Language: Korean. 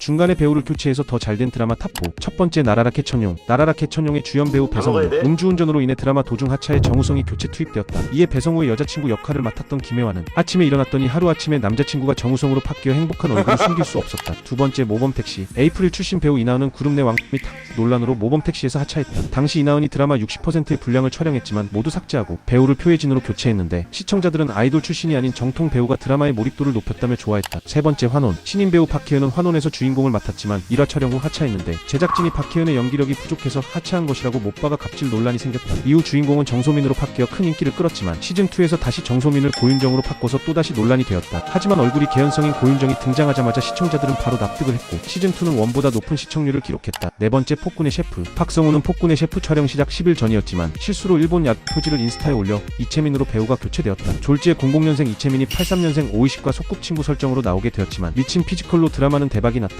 중간에 배우를 교체해서 더 잘된 드라마 탑4 첫 번째 나라라 캐천용. 나라라 캐천용의 주연 배우 배성우? 음주운전으로 인해 드라마 도중 하차에 정우성이 교체 투입되었다. 이에 배성우의 여자친구 역할을 맡았던 김혜화는 아침에 일어났더니 하루아침에 남자친구가 정우성으로 바뀌어 행복한 얼굴을 숨길 수 없었다. 두 번째 모범택시. 에이프릴 출신 배우 이나은은 그룹 내 왕미 탁 논란으로 모범택시에서 하차했다. 당시 이나은이 드라마 60%의 분량을 촬영했지만 모두 삭제하고 배우를 표혜진으로 교체했는데 시청자들은 아이돌 출신이 아닌 정통 배우가 드라마의 몰입도를 높였다며 좋아했다. 세 번째 환혼. 신인 배우 박혜은은 환혼에서 주인 공을 맡았지만 1화 촬영 후 하차했는데 제작진이 박혜은의 연기력이 부족해서 하차한 것이라고 못 박아 갑질 논란이 생겼다. 이후 주인공은 정소민으로 바뀌어 큰 인기를 끌었지만 시즌2에서 다시 정소민을 고윤정으로 바꿔서 또다시 논란이 되었다. 하지만 얼굴이 개연성인 고윤정이 등장하자마자 시청자들은 바로 납득을 했고 시즌2는 원보다 높은 시청률을 기록했다. 네 번째 폭군의 셰프. 박성우는 폭군의 셰프 촬영 시작 10일 전이었지만 실수로 일본 야 표지를 인스타에 올려 이채민으로 배우가 교체되었다. 졸지에 00년생 이채민이 83년생 오이식과 소꿉친구 설정으로 나오게 되었지만 미친 피지컬로 드라마는 대박이 났다